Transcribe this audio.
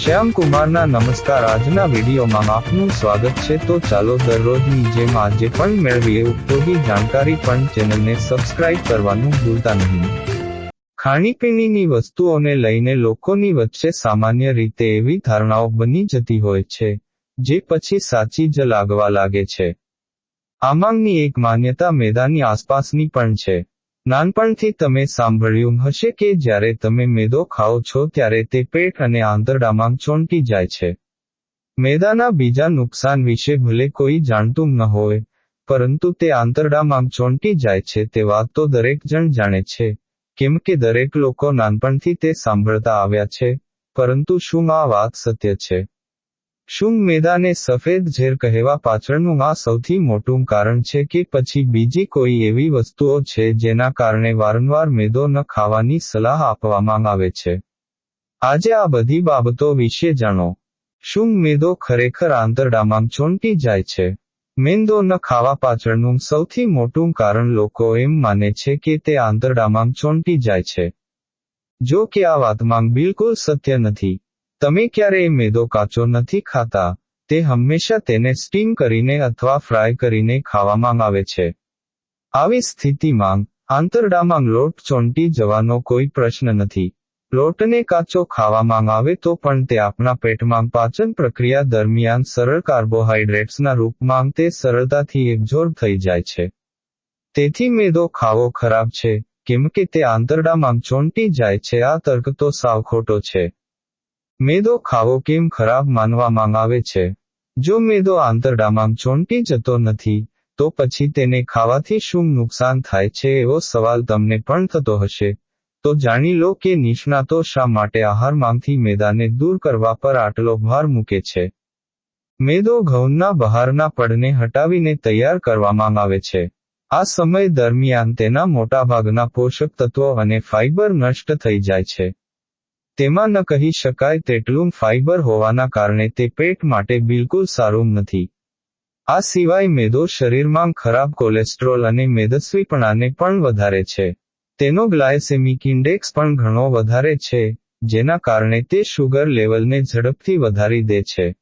શ્યામ કુમારના નમસ્કાર. આજના વિડીયોમાં આપનું સ્વાગત છે. તો ચાલો દરરોજની જેમ આજે પણ મેળવીએ. ઉપયોગી જાણકારી પણ ચેનલને સબસ્ક્રાઇબ કરવાનું ભૂલતા નહીં. ખાણીપીણીની વસ્તુઓને લઈને લોકોની વચ્ચે સામાન્ય રીતે એવી ધારણાઓ બની જતી હોય છે, જે પછી સાચી જ લાગવા લાગે છે. આમાંની એક માન્યતા મેદાની આસપાસની પણ છે. નાનપણથી તમે સાંભળ્યું હશે કે જ્યારે તમે મેદો ખાઓ છો ત્યારે તે પેટ અને આંતરડામાં ચોંટી જાય છે. મેદાના બીજા નુકસાન વિશે ભલે કોઈ જાણતું ન હોય, પરંતુ તે આંતરડામાં ચોંટી જાય છે તે વાત તો દરેક જણ જાણે છે. કેમ કે દરેક લોકો નાનપણથી તે સાંભળતા આવ્યા છે, પરંતુ શું આ વાત સત્ય છે? શું મેદાને સફેદ ઝેર કહેવા પાછળનું આ સૌથી મોટું કારણ છે કે પછી બીજી કોઈ એવી વસ્તુઓ છે જેના કારણે વારંવાર મેદો ન ખાવાની સલાહ આપવામાં આવે છે. આજે આ બધી બાબતો વિશે જાણો. શું મેદો ખરેખર આંતરડામાં ચોંટી જાય છે. મેંદો ન ખાવા પાછળનું સૌથી મોટું કારણ લોકો એમ માને છે કે તે આંતરડામાં ચોંટી જાય છે. જો કે આ વાતમાં બિલકુલ સત્ય નથી. તમે ક્યારેય મેદો કાચો નથી ખાતા, તે હંમેશા તેને સ્ટીમ કરીને અથવા ફ્રાય કરીને ખાવામાં આવે છે. આવી સ્થિતિમાં, આંતરડામાં લોટ ચોંટી જવાનો કોઈ પ્રશ્ન નથી. લોટને કાચો ખાવામાં આવે તો પણ તે આપણા પેટમાં પાચન પ્રક્રિયા દરમિયાન સરળ કાર્બોહાઈડ્રેટ્સના રૂપમાં તે સરળતાથી એબ્ઝોર્બ થઈ જાય છે. તેથી મેદો ખાવો ખરાબ છે, કેમ કે તે આંતરડામાં ચોંટી જાય છે, આ તર્ક તો સાવ ખોટો છે. મેદો ખાવો કેમ ખરાબ માનવામાં આવે છે? જો મેદો આંતરડામાં ચોંટી જતો નથી, તો પછી તેને ખાવાથી શું નુકસાન થાય છે એવો સવાલ તમને પણ થતો હશે. તો જાણી લો કે નિષ્ણાતો શા માટે આહારમાંથી મેદાને દૂર કરવા પર આટલો ભાર મૂકે છે. મેદો ઘઉંના બહારના પડને હટાવીને તૈયાર કરવામાં આવે છે. આ સમય દરમિયાન તેના મોટાભાગના પોષક તત્વો અને ફાઇબર નષ્ટ થઈ જાય છે. તેમાં ન કહી શકાય તેટલું ફાઇબર હોવાના કારણે તે પેટ માટે બિલકુલ સારું નથી. આ સિવાય મેદો શરીરમાં ખરાબ કોલેસ્ટ્રોલ અને મેદસ્વીપણાને પણ વધારે છે. તેનો ગ્લાયસેમિક ઇન્ડેક્સ પણ ઘણો વધારે છે, જેના કારણે તે શુગર લેવલને ઝડપથી વધારી દે છે.